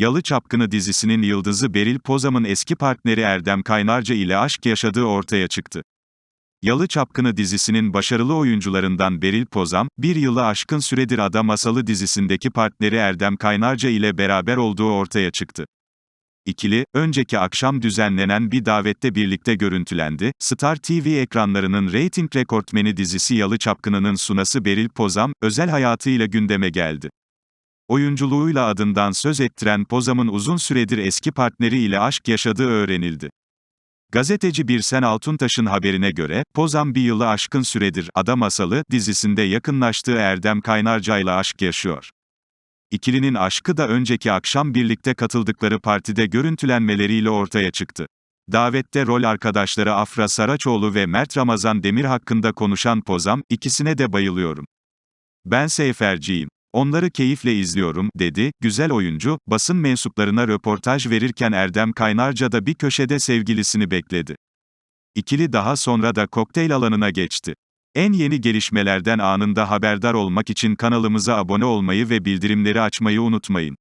Yalı Çapkını dizisinin yıldızı Beril Pozam'ın eski partneri Erdem Kaynarca ile aşk yaşadığı ortaya çıktı. Yalı Çapkını dizisinin başarılı oyuncularından Beril Pozam, bir yılı aşkın süredir Ada Masalı dizisindeki partneri Erdem Kaynarca ile beraber olduğu ortaya çıktı. İkili, önceki akşam düzenlenen bir davette birlikte görüntülendi. Star TV ekranlarının reyting rekortmeni dizisi Yalı Çapkını'nın sunası Beril Pozam, özel hayatıyla gündeme geldi. Oyunculuğuyla adından söz ettiren Pozam'ın uzun süredir eski partneri ile aşk yaşadığı öğrenildi. Gazeteci Birsen Altuntaş'ın haberine göre, Pozam bir yılı aşkın süredir Ada Masalı dizisinde yakınlaştığı Erdem Kaynarca ile aşk yaşıyor. İkilinin aşkı da önceki akşam birlikte katıldıkları partide görüntülenmeleriyle ortaya çıktı. Davette rol arkadaşları Afra Saraçoğlu ve Mert Ramazan Demir hakkında konuşan Pozam, ikisine de bayılıyorum. Ben seyferciyim. Onları keyifle izliyorum, dedi. Güzel oyuncu, basın mensuplarına röportaj verirken Erdem Kaynarca da bir köşede sevgilisini bekledi. İkili daha sonra da kokteyl alanına geçti. En yeni gelişmelerden anında haberdar olmak için kanalımıza abone olmayı ve bildirimleri açmayı unutmayın.